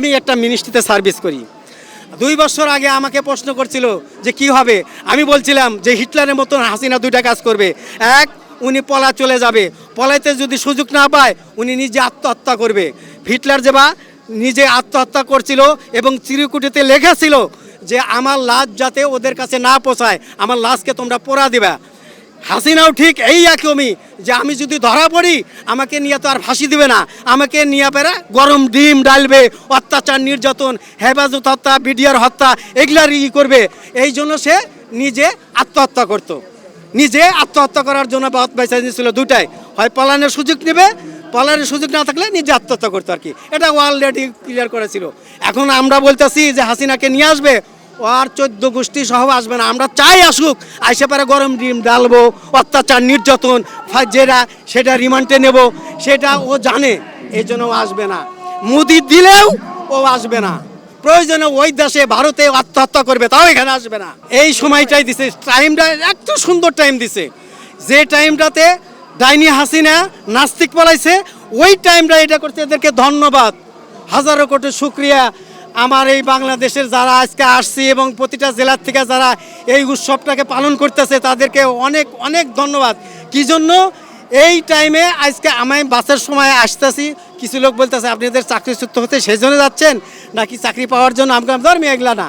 আমি একটা মিনিস্ট্রিতে সার্ভিস করি। দুই বছর আগে আমাকে প্রশ্ন করছিল যে কি হবে? আমি বলছিলাম যে হিটলারের মতন হাসিনা দুইটা কাজ করবে। এক, উনি পলা চলে যাবে। পলাইতে যদি সুযোগ না পায়, উনি নিজে আত্মহত্যা করবে। হিটলার যে বা নিজে আত্মহত্যা করছিল এবং চিরকুটিতে লেখা ছিল যে আমার লাশ যাতে ওদের কাছে না পৌঁছায়, আমার লাশকে তোমরা পোড়া দিবা। হাসিনাও ঠিক এই একমই যে আমি যদি ধরা পড়ি, আমাকে নিয়ে তো আর ফাঁসি দিবে না। আমাকে নিয়ে পেরে গরম ডিম ডালবে, অত্যাচার, নির্যাতন, হেফাজত হত্যা, বিডিআর হত্যা এগুলার ই করবে। এই জন্য সে নিজে আত্মহত্যা করতো। নিজে আত্মহত্যা করার জন্য পথ বেছে নিয়েছিল দুটাই হয় পলানের সুযোগ নেবে, পলানের সুযোগ না থাকলে নিজে আত্মহত্যা করতো আর কি। এটা অলরেডি ক্লিয়ার করেছিল। এখন আমরা বলতেছি যে হাসিনাকে নিয়ে আসবে আর চোদ্দ গোষ্ঠী সহ আসবে না। আমরা চাই আসুক, আইসে পারে গরম ডিম ডালবো, অত্যাচার, নির্যাতন যেটা সেটা রিমান্ডে নেব, সেটা ও জানে, এই জন্য আসবে না। মুদি দিলেও ও আসবে না। প্রয়োজনে ওই দেশে, ভারতে আত্মহত্যা করবে, তাও এখানে আসবে না। এই সময়টাই দিছে টাইমটা এত সুন্দর টাইম দিছে। যে টাইমটাতে ডাইনি হাসিনা নাস্তিক পলাইছে, ওই টাইমটা এটা করছে। এদেরকে ধন্যবাদ। হাজারো কোটি শুক্রিয়া। আমার এই বাংলাদেশের যারা আজকে আসছে এবং প্রতিটা জেলার থেকে যারা এই উৎসবটাকে পালন করতেছে, তাদেরকে অনেক অনেক ধন্যবাদ। কি জন্য? এই টাইমে আজকে আমি বাসের সময় আসতেছি। কিছু লোক বলতেছে আপনাদের চাকরিচ্যুত হতে সেই জন্য যাচ্ছেন? নাকি চাকরি পাওয়ার জন্য আমাকে ধর্মী এগুলা না?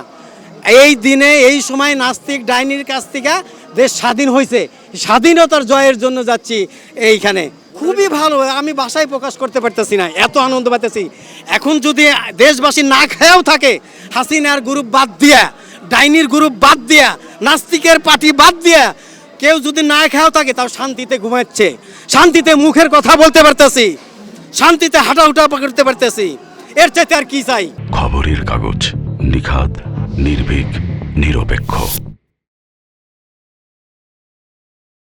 এই দিনে, এই সময় নাস্তিক ডাইনির কাছ থেকে দেশ স্বাধীন হয়েছে। স্বাধীনতার জয়ের জন্য যাচ্ছি এইখানে। খুবই ভালো, আমি বাসায় প্রকাশ করতে পারতেছি না, এত আনন্দ পাইতেছি। এখন যদি দেশবাসী না খেয়েও থাকে, হাসিনার গ্রুপ বাদ দিয়া, ডাইনির গ্রুপ বাদ দিয়া, নাস্তিকের পার্টি বাদ দিয়া, কেউ যদি না খেয়েও থাকে, তাও শান্তিতে ঘুমাচ্ছে। শান্তিতে মুখের কথা বলতে পারতেছি, শান্তিতে হাঁটাউটা করতে পারতেছি। এর চাইতে আর কি চাই? খবরের কাগজ নিখাদ। নির্ভীক নিরপেক্ষ।